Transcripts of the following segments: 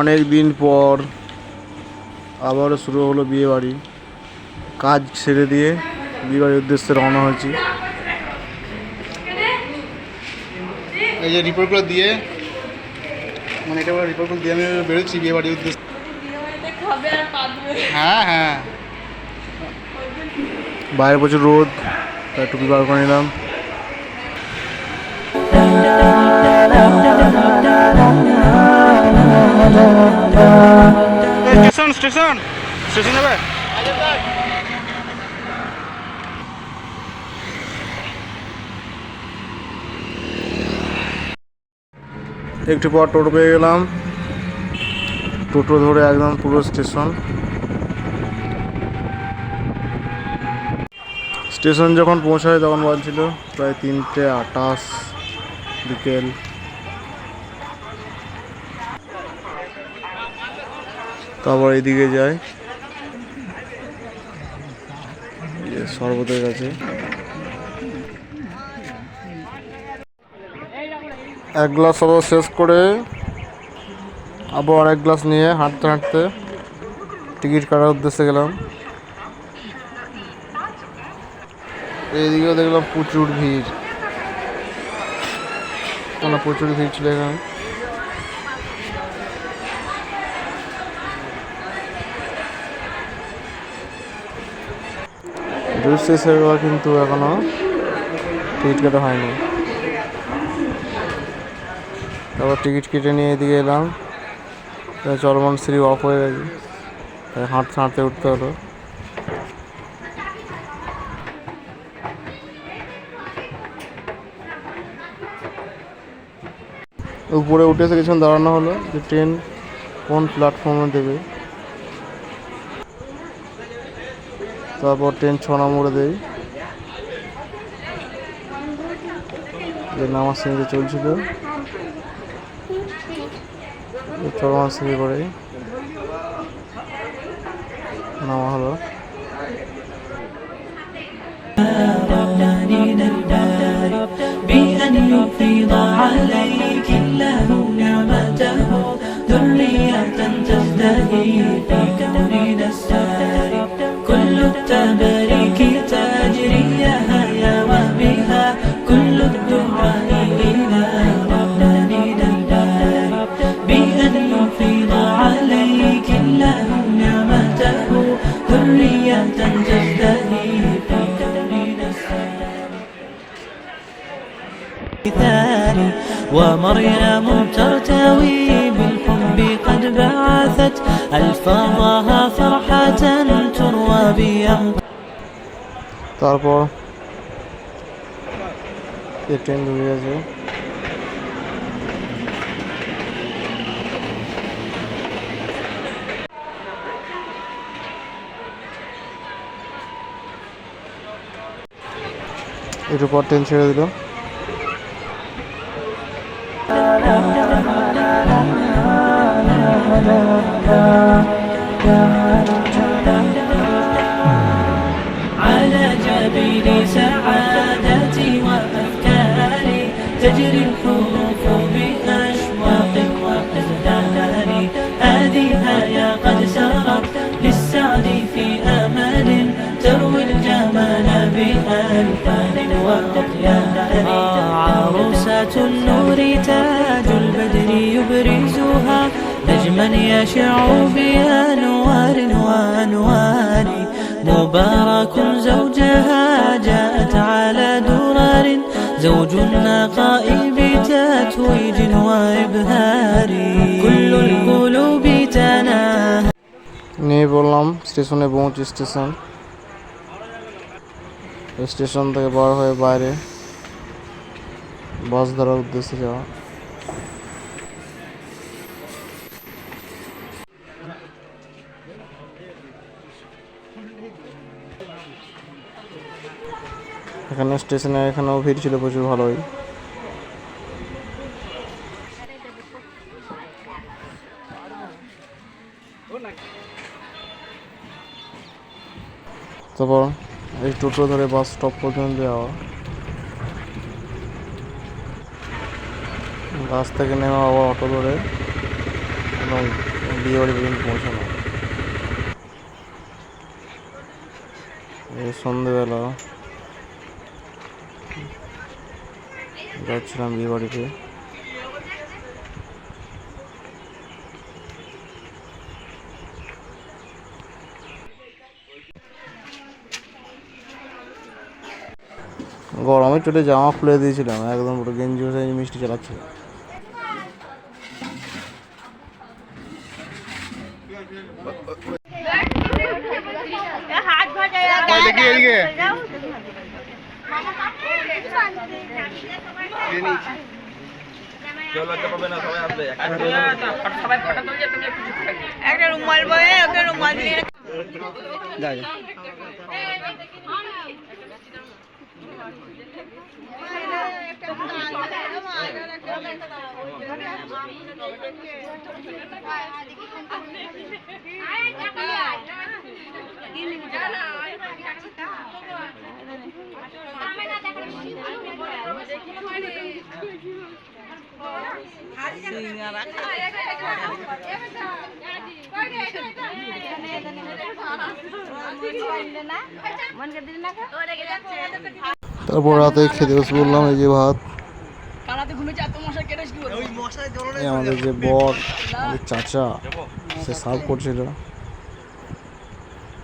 অনেক দিন পর আবারও শুরু হলো বিয়ে বাড়ি কাজ ছেড়ে দিয়ে বিয়ে বাড়ির উদ্দেশ্যে রওনা হয়েছি। এই যে রিপোর্টগুলো দিয়ে মানে এটা রিপোর্টগুলো দিয়ে আমি বেরোচ্ছি বিয়ে বাড়ির উদ্দেশ্যে। খাবে আর কাঁদবে হ্যাঁ হ্যাঁ। বাইরে প্রচুর রোদ তাই টুপি বার করে নিলাম। স্টেশন স্টেশন যাবে একটু পর টোটো পেয়ে গেলাম। টোটো ধরে একদম পুরো স্টেশন। স্টেশন যখন পৌঁছায় তখন বলছিল, প্রায় তিনটে আটাশ বিকেল। তারপর এদিকে এই শরবতের কাছে। এক গ্লাস সব শেষ করে আবার এক গ্লাস নিয়ে হাঁটতে হাঁটতে টিকিট কাটার উদ্দেশ্যে গেলাম। এইদিকেও দেখলাম প্রচুর ভিড়। মানে প্রচুর ভিড় ছিল এখানে। বেলা কিন্তু এখনও টিকিট কাটা হয়নি। তারপর টিকিট কেটে নিয়ে এদিকে এলাম। চলমান সিঁড়ি অফ হয়ে গেছে। তাই হাঁটতে হাঁটতে উঠতে হলো। উপরে উঠে এসে কিছুক্ষণ দাঁড়ানো হলো যে ট্রেন কোন প্ল্যাটফর্মে দেবে। তারপর ট্রেন ছ নম্বরে দেই যে নামার সিঁড়িতে চলছিল চলমান সিঁড়ি করে নামা হলো بأن يفيض عليك الله نعمته ذرية تزدهي في كوننا الساري ومريم ترتوي بالحب قد بعثت ألفاظها فرحة تروى بأنباء তারপর এই ট্রেন ঢুকে গেছে একটু পর ট্রেন ছেড়ে দিল على جبين سعادتي وأفكاري تجري الحروف بأشواق وأزدان هذه يا قد سرت للسعد في أمل تروي الجمال بألفان. عروسة النور تاج البدر يبرزها نجما يشع بأنوار وأنوار مبارك زوجها جاءت على درر زوج النقاء بتتويج وإبهار كل القلوب تناهى নিয়ে বললাম স্টেশনে পৌঁছ স্টেশন স্টেশন থেকে বার হয়ে বাইরে বাস ধরার উদ্দেশ্যে যাওয়া। এখানে স্টেশনে এখানেও ভিড় ছিল প্রচুর ভালোই। তারপর এই টোটো ধরে বাস স্টপ পর্যন্ত যাওয়া। বাস থেকে নেওয়া আবার অটো ধরে এবং বিয়ে বাড়ি পর্যন্ত পৌঁছানো। এই সন্ধেবেলা যাচ্ছিলাম বিয়ে বাড়িতে গরমে চোটে জামা খুলে দিয়েছিলাম, একদম পুরো গেঞ্জি মিষ্টি চালাচ্ছিল একটা রুমাল বয়ে রুমাল দিয়ে তারপর রাতে খেতে বসে বললাম এই যে ভাত কানাতে ঘুমিয়ে যা তোমার সাথে কেটে কি বলব এই আমাদের যে বর, আমাদের চাচা, সে সার্ভ করছিল।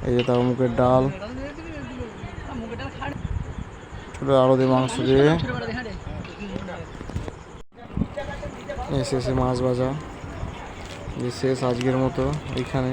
এই যে তার মুখের ডাল। ছোট আলু দিয়ে মাংস দিয়ে। এসে এসে মাছ ভাজা। শেষ আজকের মতো এখানে